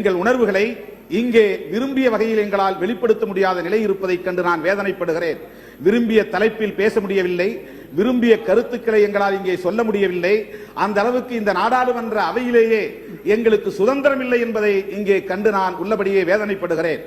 எங்கள் உணர்வுகளை இங்கே விரும்பிய வகையில் எங்களால் வெளிப்படுத்த முடியாத நிலை இருப்பதைக் கண்டு நான் வேதனைப்படுகிறேன். விரும்பிய தலைப்பில் பேச முடியவில்லை. விரும்பிய கருத்துக்களை எங்களால் இங்கே சொல்ல முடியவில்லை. அந்த அளவுக்கு இந்த நாடாளுமன்ற அவையிலேயே எங்களுக்கு சுதந்திரம் இல்லை என்பதை இங்கே கண்டு நான் உள்ளபடியே வேதனைப்படுகிறேன்.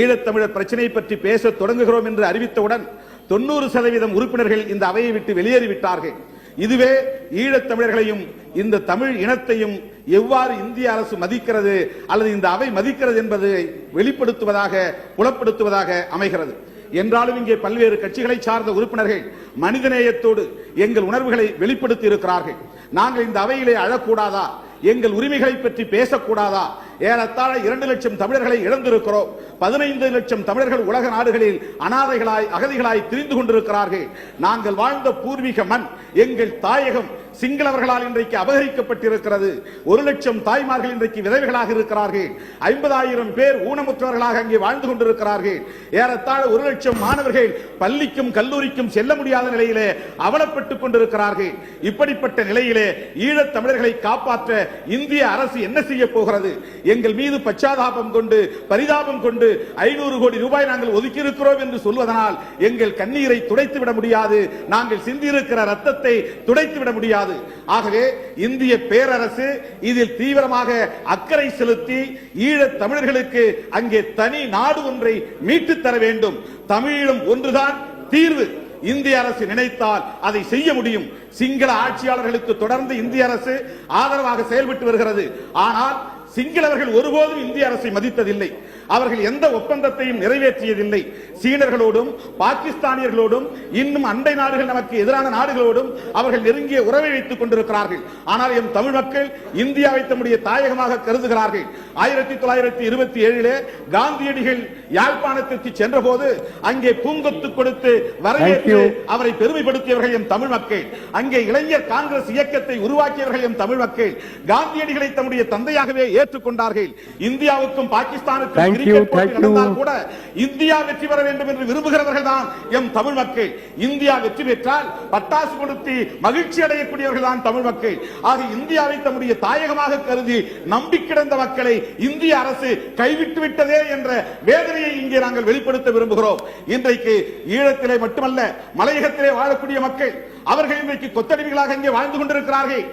ஈழத்தமிழர் பிரச்சனை பற்றி பேச தொடங்குகிறோம் என்று அறிவித்தவுடன் தொண்ணூறு சதவீதம் உறுப்பினர்கள் இந்த அவையை விட்டு வெளியேறிவிட்டார்கள். இதுவே ஈழத் தமிழர்களையும் இந்த தமிழ் இனத்தையும் எவ்வாறு இந்திய அரசு மதிக்கிறது அல்லது இந்த அவை மதிக்கிறது என்பதை வெளிப்படுத்துவதாக புலப்படுத்துவதாக அமைகிறது. என்றாலும் இங்கே பல்வேறு கட்சிகளை சார்ந்த உறுப்பினர்கள் மனிதநேயத்தோடு எங்கள் உணர்வுகளை வெளிப்படுத்தி இருக்கிறார்கள் நாங்கள் இந்த அவையிலே அழக்கூடாதா? எங்கள் உரிமைகளை பற்றி பேசக்கூடாதா? ஏறத்தாழ இரண்டு லட்சம் தமிழர்களை இழந்திருக்கிறோம். பதினைந்து லட்சம் தமிழர்கள் உலக நாடுகளில் அனாதைகளாய் அகதிகளாய் திரிந்து கொண்டிருக்கிறார்கள். நாங்கள் வாழ்ந்த பூர்வீக மண் எங்கள் தாயகம் சிங்களவர்களால் இன்றைக்கு அபகரிக்கப்பட்டிருக்கிறது. ஒரு லட்சம் தாய்மார்கள் இன்றைக்கு விதவைகளாக இருக்கிறார்கள். ஐம்பதாயிரம் பேர் ஊனமுற்றவர்களாக அங்கே வாழ்ந்து கொண்டிருக்கிறார்கள். ஏறத்தாழ ஒரு லட்சம் மாணவர்கள் பள்ளிக்கும் கல்லூரிக்கும் செல்ல முடியாத நிலையிலே அவலப்பட்டுக் கொண்டிருக்கிறார்கள். இப்படிப்பட்ட நிலையிலே ஈழத் தமிழர்களை காப்பாற்ற இந்திய அரசு என்ன செய்ய போகிறது? எங்கள் மீது பச்சாதாபம் கொண்டு பரிதாபம் கொண்டு ஐநூறு கோடி ரூபாய் நாங்கள் ஒதுக்கி இருக்கிறோம் என்று சொல்வதனால் எங்கள் கண்ணீரை துடைத்து விட முடியாது. நாங்கள் சிந்தியிருக்கிற ரத்தத்தை துடைத்து விட முடியாது. ஆகவே இந்திய பேரரசு இதில் தீவிரமாக அக்கறை செலுத்தி ஈழத் தமிழர்களுக்கு அங்கே தனி நாடு ஒன்றை மீட்டுத் தர வேண்டும். தமிழீழம் ஒன்றுதான் தீர்வு. இந்திய அரசு நினைத்தால் அதை செய்ய முடியும். சிங்கள ஆட்சியாளர்களுக்கு தொடர்ந்து இந்திய அரசு ஆதரவாக செயல்பட்டு வருகிறது. ஆனால் சிங்களவர்கள் ஒருபோதும் இந்திய அரசை மதித்ததில்லை. அவர்கள் எந்த ஒப்பந்தத்தையும் நிறைவேற்றியதில்லை. சீனர்களோடும் பாகிஸ்தானியர்களோடும் இன்னும் அண்டை நாடுகள் நமக்கு எதிரான நாடுகளோடும் அவர்கள் நெருங்கிய உறவை வைத்துக் கொண்டிருக்கிறார்கள். ஆனால் எம் தமிழ் மக்கள் இந்தியாவை தம்முடைய தாயகமாக கருதுகிறார்கள். ஆயிரத்தி தொள்ளாயிரத்தி இருபத்தி ஏழிலே காந்தியடிகள் யாழ்ப்பாணத்திற்கு சென்றபோது அங்கே பூங்கொத்து கொடுத்து வரவேற்று அவரை பெருமைப்படுத்தியவர்கள் எம் தமிழ் மக்கள். அங்கே இளைஞர் காங்கிரஸ் இயக்கத்தை உருவாக்கியவர்கள் எம் தமிழ் மக்கள். காந்தியடிகளை தம்முடைய தந்தையாகவே ஏற்றுக்கொண்டார்கள். இந்தியாவுக்கும் பாகிஸ்தானுக்கும் கூட இந்தியா வெற்றி பெற வேண்டும் என்று விரும்புகிறவர்கள் தான் எம் தமிழ் மக்கள். இந்தியா வெற்றி பெற்றால் பட்டாசு கொடுத்து மகிழ்ச்சி அடையக்கூடியவர்கள் தான் தமிழ் மக்கள். ஆக இந்தியாவை தம்முடைய தாயகமாக கருதி நம்பி கிடந்த மக்களை இந்திய அரசு கைவிட்டு விட்டதே என்ற வேதனையை இங்கே நாங்கள் வெளிப்படுத்த விரும்புகிறோம். இன்றைக்கு ஈழத்திலே மட்டுமல்ல மலையகத்திலே வாழக்கூடிய மக்கள் அவர்கள் இன்றைக்கு கொத்தடிமைகளாக இங்கே வாழ்ந்து கொண்டிருக்கிறார்கள்.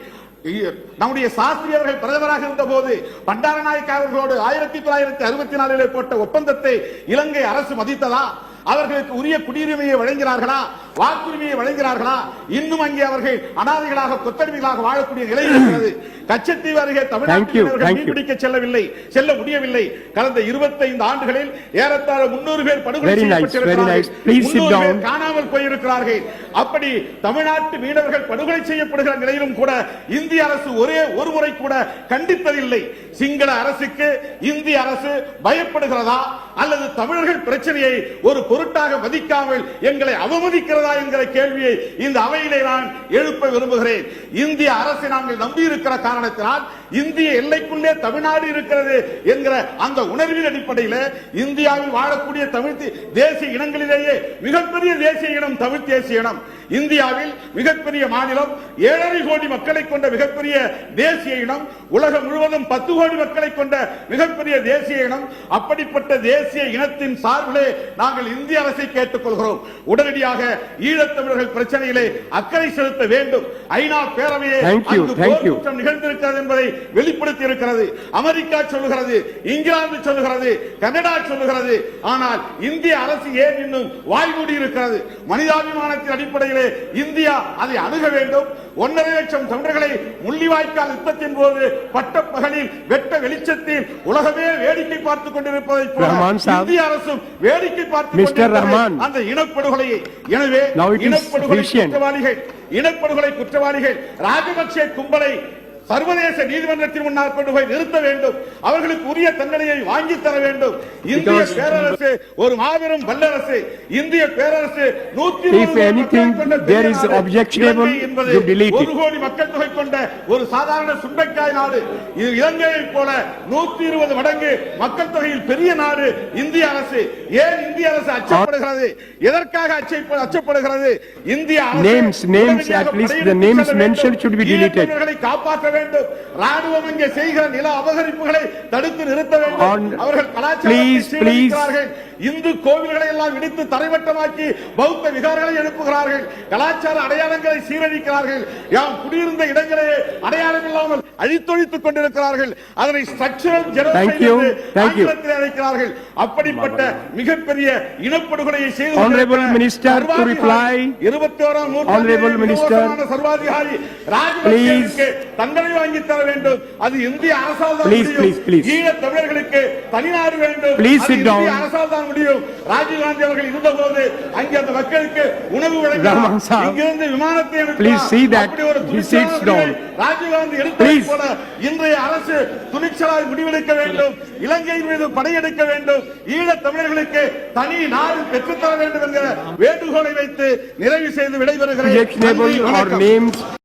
நம்முடைய சாஸ்திரியர்கள் பிரதமராக இருந்த போது பண்டாரநாயக் அவர்களோடு ஆயிரத்தி தொள்ளாயிரத்தி அறுபத்தி நாலிலே போட்ட ஒப்பந்தத்தை இலங்கை அரசு மதித்ததா? அவர்களுக்கு உரிய குடியுரிமையை வழங்கினார்களா? வாக்குரிமையை வழங்கினார்களா இன்னும் அங்கே அவர்கள் அனாதைகளாக கொத்தடிமைகளாக வாழக்கூடிய நிலை இருக்கிறது. கச்சத்தீவு அருகே தமிழ்நாட்டில். மீன்பிடிக்க செல்லவில்லை செல்ல முடியவில்லை. கடந்த 25 ஆண்டுகளில் ஏறத்தாழ 300 பேர் படுகொலை செய்யப்பட்டிருக்கிறார்கள். 300 பேர் down. காணாமல் போயிருக்கிறார்கள். அப்படி தமிழ்நாட்டு மீனவர்கள் படுகொலை செய்யப்படுகிற நிலையிலும் கூட இந்திய அரசு ஒரே ஒரு முறை கூட கண்டித்ததில்லை. சிங்கள அரசுக்கு இந்திய அரசு பயப்படுகிறதா? அல்லது தமிழர்கள் பிரச்சனையை ஒரு பொருட்டாக மதிக்காமல் எங்களை அவமதிக்கிறதா? என்கிற கேள்வியை இந்த அவையிலே நான் எழுப்ப விரும்புகிறேன். இந்திய அரசை நாங்கள் நம்பியிருக்கிற காரணத்தினால் இந்திய எல்லைக்குள்ளே தமிழ்நாடு இருக்கிறது என்கிற அந்த உணர்வின் அடிப்படையில் இந்தியாவில் வாழக்கூடிய தமிழ் தேசிய இனங்களிலேயே மிகப்பெரிய தேசிய இனம் தமிழ் தேசிய இனம். இந்தியாவில் மிகப்பெரிய மாநிலம் ஏழரை கோடி மக்களை கொண்ட மிகப்பெரிய தேசிய இனம் உலகம் முழுவதும் பத்து கோடி மக்களை கொண்ட மிகப்பெரிய தேசிய இனம். அப்படிப்பட்ட தேசிய இனத்தின் சார்பிலே நாங்கள் இந்திய அரசை கேட்டுக்கொள்கிறோம். உடனடியாக ஈழத்தமிழர்கள் பிரச்சனையிலே அக்கறை செலுத்த வேண்டும். ஐநா பேரவையே நிகழ்ந்திருக்கிறது என்பதை வெளிப்படுத்தி இருக்கிறது அமெரிக்கா சொல்லுகிறது இங்கிலாந்து சொல்லுகிறது கனடா சொல்லுகிறது ஆனால் இந்திய அரசு ஏன் இன்னும் வாய் மூடி இருக்கிறது மனிதாபிமானத்தின் அடிப்படையிலே இந்தியா அதை அணுக வேண்டும் ஒன்றரை லட்சம் தொண்டர்களை முள்ளிவாய்க்கால் யுத்தத்தின் போது பட்ட பகலில் வெட்ட வெளிச்சத்தில் உலகமே வேடிக்கை பார்த்துக் சாப். இந்திய அரசும் வேடிக்கை ரஹ்மான். அந்த இனப்படுகொலையை எனவே இனப்படுகொலை. குற்றவாளிகள் இனப்படுகொலை குற்றவாளிகள் ராஜபக்சே கும்பலை சர்வதேச நீதிமன்றத்தின் முன்னால் கொண்டு போய் நிறுத்த வேண்டும். அவர்களுக்கு உரிய தண்டனையை வாங்கி தர வேண்டும். இந்திய பேரரசு ஒரு மாபெரும் வல்லரசு. இந்திய பேரரசு நூத்தி ஒரு. கோடி மக்கள் தொகை கொண்ட ஒரு சாதாரண சுண்டைக்காய் நாடு. இது போல நூத்தி இருபது மடங்கு மக்கள் தொகையில் பெரிய நாடு இந்திய அரசு. ஏன் இந்திய அரசு அச்சப்படுகிறது? எதற்காக அச்சை- அச்சப்படுகிறது? இந்திய deleted. ஈழத்தமிழர்களை காப்பாற்ற வேண்டும். ராணுவம் இங்கே செய்கிற நில அபகரிப்புகளை தடுத்து நிறுத்த வேண்டும். அவர்கள் கலாச்சாரத்தை இந்து கோவில்களை எல்லாம் இடித்து தரைமட்டமாக்கி பௌத்த விகாரங்களை எழுப்புகிறார்கள் கலாச்சார அடையாளங்களை சீரழிக்கிறார்கள் யாம் குடியிருந்த இடங்களே அடையாளம் இல்லாமல் அழித்தொழித்துக் கொண்டிருக்கிறார்கள் அதனை ஸ்ட்ரக்சரல். ஆங்கிலத்தில் அழைக்கிறார்கள் அப்படிப்பட்ட மிகப்பெரிய இனப்படுகொலையை செய்து reply. இருபத்தி ஓராம். நூற்றாண்டு சர்வாதிகாரி ராஜபக்சேவுக்கு தண்டனை வாங்கி தர வேண்டும் அது இந்திய அரசால் தான். ஈழத் தமிழர்களுக்கு தனிநாடு வேண்டும். அரசால் தான் முடியும் ராஜீவ்காந்தி அவர்கள் இருந்தபோது அங்கே அந்த மக்களுக்கு உணவு. இங்கிருந்து விமானத்தை அப்படி ஒரு down. ராஜீவ்காந்தி எடுத்ததை. போல இன்றைய அரசு துணிச்சலாய் முடிவெடுக்க வேண்டும் இலங்கை மீது படையெடுக்க வேண்டும் ஈழத் தமிழர்களுக்கு தனி நாடு பெற்றுத்தர வேண்டும் என்கிற வேண்டுகோளை வைத்து நிறைவு செய்து விடைபெறுகிறேன்